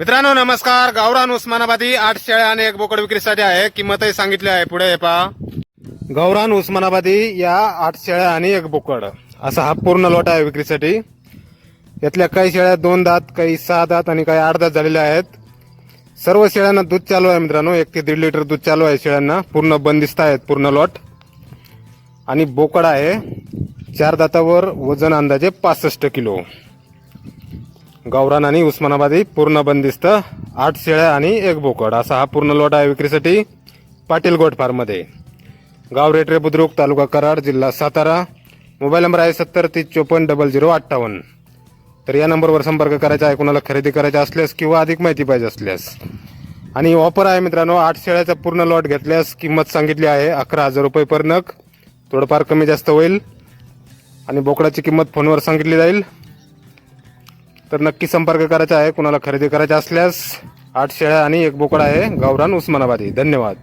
मित्रांनो नमस्कार. गावरान उस्मानाबादी आठ शेळ्या आणि एक बोकड विक्रीसाठी आहे. किंमतही सांगितली आहे. पुढे हे पहा गौरान उस्मानाबादी या आठ शेळ्या आणि एक बोकड. असा हा पूर्ण लोट आहे विक्रीसाठी. यातल्या काही शेळ्या दोन दात काही सहा दात आणि काही आठ दात झालेल्या आहेत. सर्व शेळ्यांना दूध चालू आहे मित्रांनो. एक ते दीड लिटर दूध चालू आहे शेळ्यांना. पूर्ण बंदिस्त आहेत पूर्ण लॉट. आणि बोकड आहे चार दातावर वजन अंदाजे पासष्ट किलो. गावरान आणि उस्मानाबादी पूर्ण बंदिस्त आठ शेळ्या आणि एक बोकड. असा हा पूर्ण लॉट आहे विक्रीसाठी पाटील गोट फार्ममध्ये. गाव रेटरे बुद्रुक तालुका कराड जिल्हा सातारा. मोबाईल नंबर आहे सत्तर तीस चोपन्न डबल झिरो अठ्ठावन्न. तर या नंबरवर संपर्क करायचा आहे कोणाला खरेदी करायचा असल्यास किंवा अधिक माहिती पाहिजे असल्यास. आणि ऑफर आहे मित्रांनो आठ शेळ्याचा पूर्ण लॉट घेतल्यास किंमत सांगितली आहे अकरा हजार रुपये पर नग. थोडंफार कमी जास्त होईल. आणि बोकडाची किंमत फोनवर सांगितली जाईल. तर नक्की संपर्क करायचा आहे कुणाला खरेदी करायचा असल्यास आठ शेळ्या आणि एक बोकड आहे गावरान उस्मानाबादी. धन्यवाद.